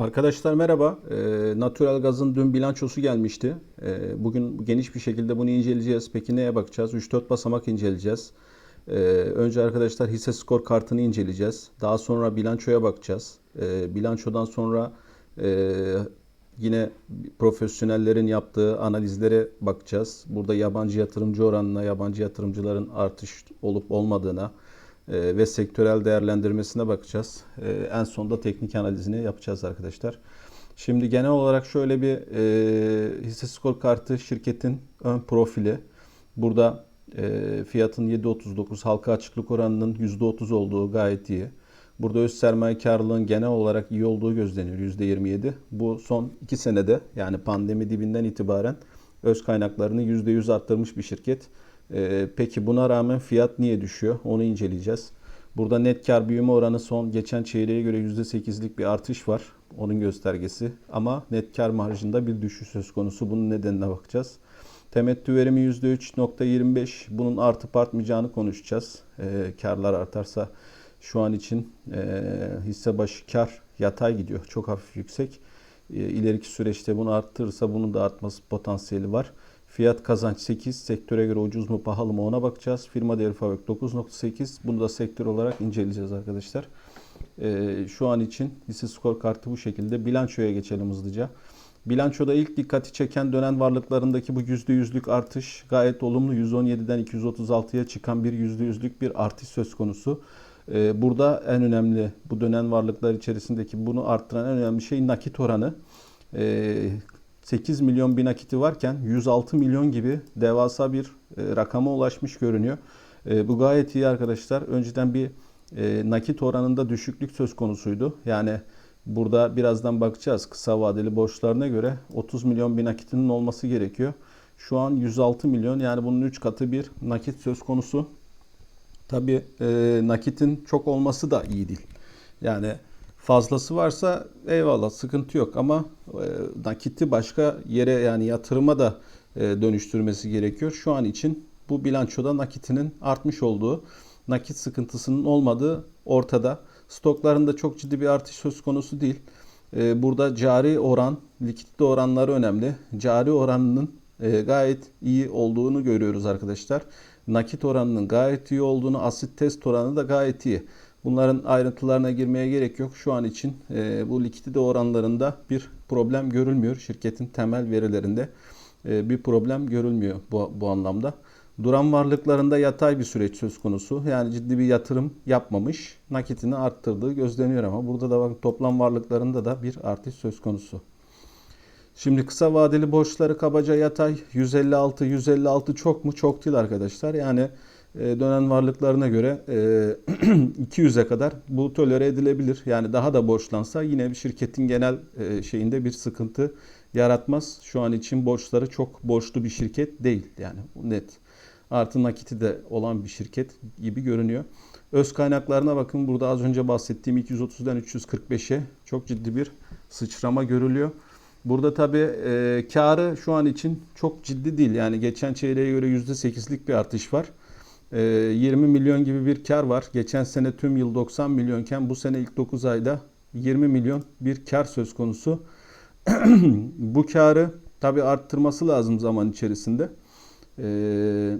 Arkadaşlar merhaba. E, Natural Gaz'ın dün bilançosu gelmişti. E, bugün geniş bir şekilde bunu inceleyeceğiz. Peki neye bakacağız? 3-4 basamak inceleyeceğiz. E, önce arkadaşlar hisse skor kartını inceleyeceğiz. Daha sonra bilançoya bakacağız. E, bilançodan sonra e, yine profesyonellerin yaptığı analizlere bakacağız. Burada yabancı yatırımcı oranına, yabancı yatırımcıların artış olup olmadığına, ve sektörel değerlendirmesine bakacağız. E, en sonunda teknik analizini yapacağız arkadaşlar. Şimdi genel olarak şöyle bir e, hisse skor kartı şirketin ön profili. Burada e, fiyatın 7.39 halka açıklık oranının %30 olduğu gayet iyi. Burada öz sermaye karlılığın genel olarak iyi olduğu gözleniyor %27. Bu son 2 senede yani pandemi dibinden itibaren öz kaynaklarını %100 arttırmış bir şirket. Ee, peki buna rağmen fiyat niye düşüyor? Onu inceleyeceğiz. Burada net kar büyüme oranı son geçen çeyreğe göre %8'lik bir artış var. Onun göstergesi. Ama net kar marjında bir düşüş söz konusu. Bunun nedenine bakacağız. Temettü verimi %3.25. Bunun artıp artmayacağını konuşacağız. Ee, karlar artarsa şu an için e, hisse başı kar yatay gidiyor. Çok hafif yüksek. E, ileriki süreçte bunu arttırırsa bunun da artması potansiyeli var. Fiyat kazanç 8. Sektöre göre ucuz mu pahalı mı ona bakacağız. Firma değeri fabrik 9.8. Bunu da sektör olarak inceleyeceğiz arkadaşlar. Ee, şu an için hisse skor kartı bu şekilde. Bilançoya geçelim hızlıca. Bilançoda ilk dikkati çeken dönen varlıklarındaki bu %100'lük artış gayet olumlu. 117'den 236'ya çıkan bir %100'lük bir artış söz konusu. Ee, burada en önemli bu dönen varlıklar içerisindeki bunu arttıran en önemli şey nakit oranı. Ee, 8 milyon bir nakiti varken 106 milyon gibi devasa bir e, rakama ulaşmış görünüyor. E, bu gayet iyi arkadaşlar. Önceden bir e, nakit oranında düşüklük söz konusuydu. Yani burada birazdan bakacağız kısa vadeli borçlarına göre 30 milyon bir nakitinin olması gerekiyor. Şu an 106 milyon yani bunun 3 katı bir nakit söz konusu. Tabi e, nakitin çok olması da iyi değil. Yani fazlası varsa eyvallah sıkıntı yok ama e, nakiti başka yere yani yatırıma da e, dönüştürmesi gerekiyor. Şu an için bu bilançoda nakitinin artmış olduğu, nakit sıkıntısının olmadığı ortada. Stoklarında çok ciddi bir artış söz konusu değil. E, burada cari oran, likidite oranları önemli. Cari oranının e, gayet iyi olduğunu görüyoruz arkadaşlar. Nakit oranının gayet iyi olduğunu, asit test oranı da gayet iyi. Bunların ayrıntılarına girmeye gerek yok. Şu an için e, bu likidite oranlarında bir problem görülmüyor. Şirketin temel verilerinde e, bir problem görülmüyor bu, bu anlamda. Duran varlıklarında yatay bir süreç söz konusu. Yani ciddi bir yatırım yapmamış. Nakitini arttırdığı gözleniyor ama burada da bakın toplam varlıklarında da bir artış söz konusu. Şimdi kısa vadeli borçları kabaca yatay 156 156 çok mu? Çok değil arkadaşlar. Yani dönen varlıklarına göre 200'e kadar bu tolere edilebilir. Yani daha da borçlansa yine şirketin genel e, şeyinde bir sıkıntı yaratmaz. Şu an için borçları çok borçlu bir şirket değil yani net. Artı nakiti de olan bir şirket gibi görünüyor. Öz kaynaklarına bakın burada az önce bahsettiğim 230'dan 345'e çok ciddi bir sıçrama görülüyor. Burada tabi e, karı şu an için çok ciddi değil. Yani geçen çeyreğe göre %8'lik bir artış var. 20 ee, milyon gibi bir kar var. Geçen sene tüm yıl 90 milyonken bu sene ilk 9 ayda 20 milyon bir kar söz konusu. bu karı tabi arttırması lazım zaman içerisinde. Ee,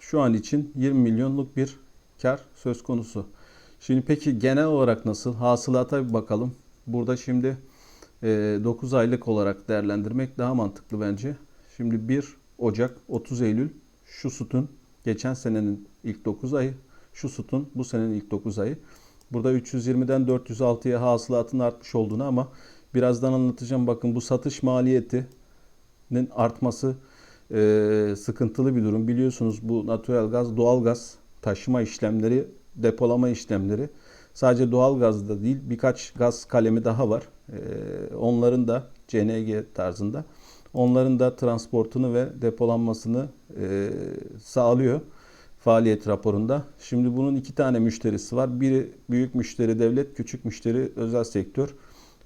şu an için 20 milyonluk bir kar söz konusu. Şimdi peki genel olarak nasıl? Hasılata bir bakalım. Burada şimdi 9 e, aylık olarak değerlendirmek daha mantıklı bence. Şimdi 1 Ocak 30 Eylül şu sütun geçen senenin ilk 9 ayı, şu sütun bu senenin ilk 9 ayı. Burada 320'den 406'ya hasılatın artmış olduğunu ama birazdan anlatacağım. Bakın bu satış maliyetinin artması e, sıkıntılı bir durum. Biliyorsunuz bu natural gaz, doğal gaz taşıma işlemleri, depolama işlemleri sadece doğal gazda değil birkaç gaz kalemi daha var. E, onların da CNG tarzında Onların da transportunu ve depolanmasını e, sağlıyor faaliyet raporunda. Şimdi bunun iki tane müşterisi var. Biri büyük müşteri devlet, küçük müşteri özel sektör.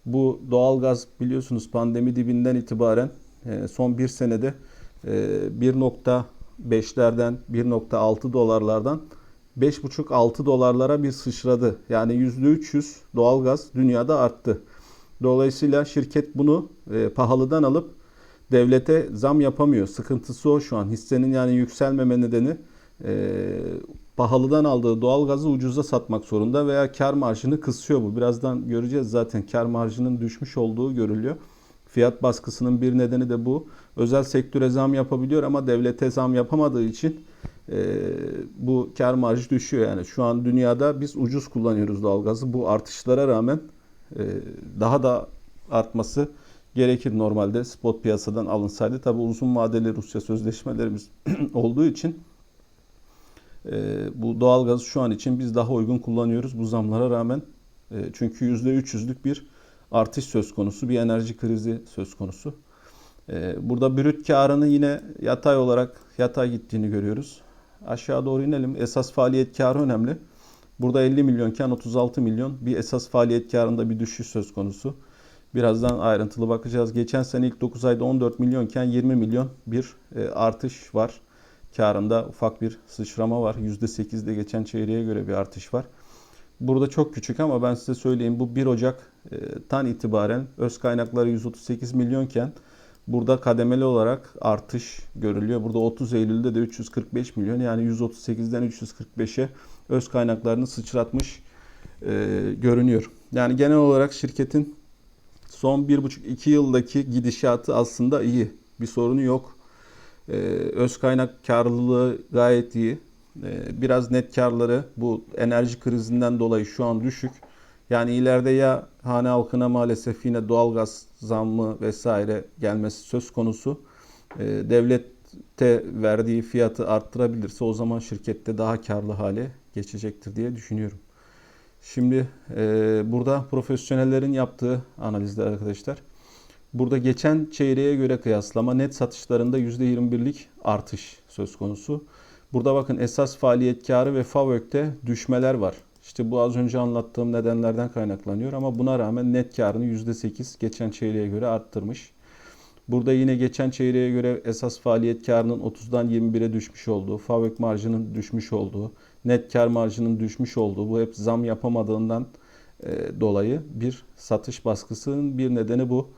Bu doğalgaz biliyorsunuz pandemi dibinden itibaren e, son bir senede e, 1.5'lerden 1.6 dolarlardan 5.5-6 dolarlara bir sıçradı. Yani %300 doğalgaz dünyada arttı. Dolayısıyla şirket bunu e, pahalıdan alıp devlete zam yapamıyor. Sıkıntısı o şu an. Hissenin yani yükselmeme nedeni e, pahalıdan aldığı doğalgazı ucuza satmak zorunda veya kar marjını kısıyor bu. Birazdan göreceğiz zaten kar marjının düşmüş olduğu görülüyor. Fiyat baskısının bir nedeni de bu. Özel sektöre zam yapabiliyor ama devlete zam yapamadığı için e, bu kar marjı düşüyor. Yani şu an dünyada biz ucuz kullanıyoruz doğalgazı. Bu artışlara rağmen e, daha da artması gerekir normalde spot piyasadan alınsaydı. Tabi uzun vadeli Rusya sözleşmelerimiz olduğu için e, bu doğalgazı şu an için biz daha uygun kullanıyoruz bu zamlara rağmen. E, çünkü %300'lük bir artış söz konusu, bir enerji krizi söz konusu. E, burada brüt karını yine yatay olarak yatay gittiğini görüyoruz. Aşağı doğru inelim. Esas faaliyet karı önemli. Burada 50 milyonken 36 milyon bir esas faaliyet karında bir düşüş söz konusu. Birazdan ayrıntılı bakacağız. Geçen sene ilk 9 ayda 14 milyonken 20 milyon bir e, artış var. Karında ufak bir sıçrama var. %8'de geçen çeyreğe göre bir artış var. Burada çok küçük ama ben size söyleyeyim bu 1 Ocak'tan itibaren öz kaynakları 138 milyonken burada kademeli olarak artış görülüyor. Burada 30 Eylül'de de 345 milyon yani 138'den 345'e öz kaynaklarını sıçratmış e, görünüyor. Yani genel olarak şirketin son 1,5-2 yıldaki gidişatı aslında iyi. Bir sorunu yok. Ee, öz kaynak karlılığı gayet iyi. Ee, biraz net karları bu enerji krizinden dolayı şu an düşük. Yani ileride ya hane halkına maalesef yine doğalgaz zammı vesaire gelmesi söz konusu. Ee, devlette verdiği fiyatı arttırabilirse o zaman şirkette daha karlı hale geçecektir diye düşünüyorum. Şimdi e, burada profesyonellerin yaptığı analizler arkadaşlar. Burada geçen çeyreğe göre kıyaslama net satışlarında %21'lik artış söz konusu. Burada bakın esas faaliyet karı ve FAVÖK'te düşmeler var. İşte bu az önce anlattığım nedenlerden kaynaklanıyor ama buna rağmen net karını %8 geçen çeyreğe göre arttırmış. Burada yine geçen çeyreğe göre esas faaliyet karının 30'dan 21'e düşmüş olduğu, FAVÖK marjının düşmüş olduğu, net kar marjının düşmüş olduğu, bu hep zam yapamadığından e, dolayı bir satış baskısının bir nedeni bu.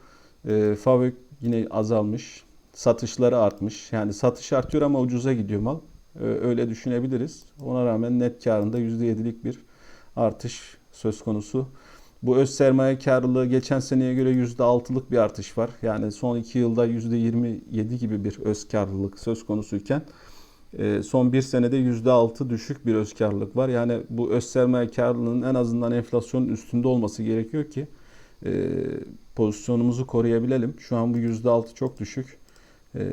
E, FAVÖK yine azalmış, satışları artmış. Yani satış artıyor ama ucuza gidiyor mal. E, öyle düşünebiliriz. Ona rağmen net karında %7'lik bir artış söz konusu. Bu öz sermaye karlılığı geçen seneye göre %6'lık bir artış var. Yani son 2 yılda %27 gibi bir öz karlılık söz konusuyken son bir senede %6 düşük bir öz karlılık var. Yani bu öz sermaye karlılığının en azından enflasyonun üstünde olması gerekiyor ki e, pozisyonumuzu koruyabilelim. Şu an bu %6 çok düşük. E,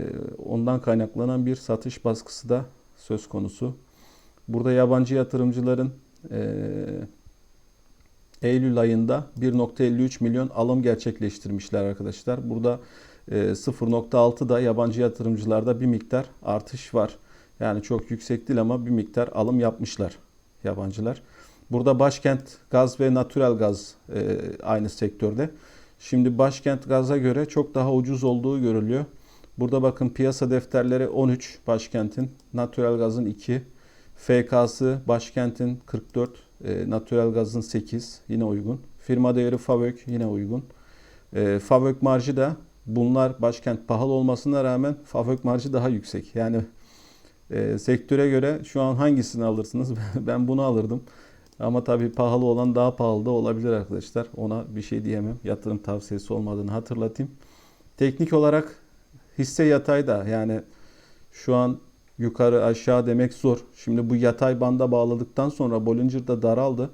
ondan kaynaklanan bir satış baskısı da söz konusu. Burada yabancı yatırımcıların Eylül ayında 1.53 milyon alım gerçekleştirmişler arkadaşlar. Burada 0.6 da yabancı yatırımcılarda bir miktar artış var. Yani çok yüksek değil ama bir miktar alım yapmışlar yabancılar. Burada Başkent Gaz ve Natural Gaz e, aynı sektörde. Şimdi Başkent Gaz'a göre çok daha ucuz olduğu görülüyor. Burada bakın piyasa defterleri 13 Başkent'in, Natural Gaz'ın 2, FK'sı Başkent'in 44, e, Natural Gaz'ın 8 yine uygun. Firma değeri FAVÖK yine uygun. E, FAVÖK marjı da bunlar Başkent pahalı olmasına rağmen FAVÖK marjı daha yüksek. Yani e, sektöre göre şu an hangisini alırsınız? ben bunu alırdım. Ama tabii pahalı olan daha pahalı da olabilir arkadaşlar. Ona bir şey diyemem. Yatırım tavsiyesi olmadığını hatırlatayım. Teknik olarak hisse yatay da yani şu an yukarı aşağı demek zor. Şimdi bu yatay banda bağladıktan sonra Bollinger da daraldı.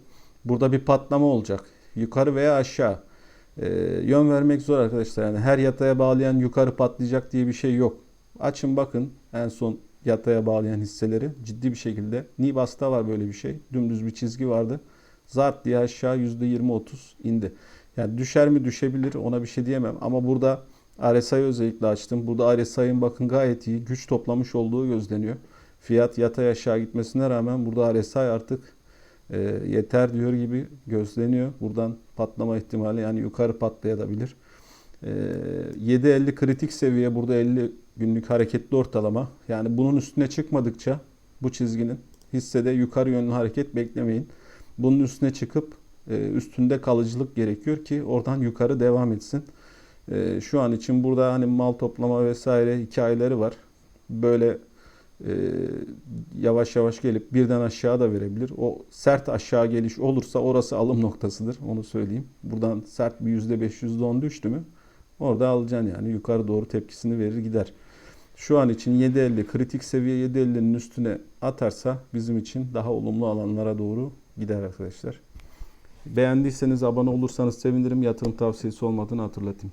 Burada bir patlama olacak. Yukarı veya aşağı. Ee, yön vermek zor arkadaşlar. Yani her yataya bağlayan yukarı patlayacak diye bir şey yok. Açın bakın en son yataya bağlayan hisseleri ciddi bir şekilde. Nibas'ta var böyle bir şey. Dümdüz bir çizgi vardı. Zart diye aşağı %20-30 indi. Yani düşer mi düşebilir ona bir şey diyemem. Ama burada RSI'yi özellikle açtım. Burada RSI'nin bakın gayet iyi güç toplamış olduğu gözleniyor. Fiyat yatay aşağı gitmesine rağmen burada RSI artık e, yeter diyor gibi gözleniyor. Buradan patlama ihtimali yani yukarı patlayabilir. E, 7.50 kritik seviye burada 50 günlük hareketli ortalama. Yani bunun üstüne çıkmadıkça bu çizginin hissede yukarı yönlü hareket beklemeyin. Bunun üstüne çıkıp e, üstünde kalıcılık gerekiyor ki oradan yukarı devam etsin. E, Şu an için burada hani mal toplama vesaire hikayeleri var. Böyle e, yavaş yavaş gelip birden aşağı da verebilir. O sert aşağı geliş olursa orası alım noktasıdır. Onu söyleyeyim. Buradan sert bir %5 %10 düştü mü orada alacaksın yani. Yukarı doğru tepkisini verir gider. Şu an için 7.50 kritik seviye 7.50'nin üstüne atarsa bizim için daha olumlu alanlara doğru gider arkadaşlar. Beğendiyseniz abone olursanız sevinirim. Yatırım tavsiyesi olmadığını hatırlatayım.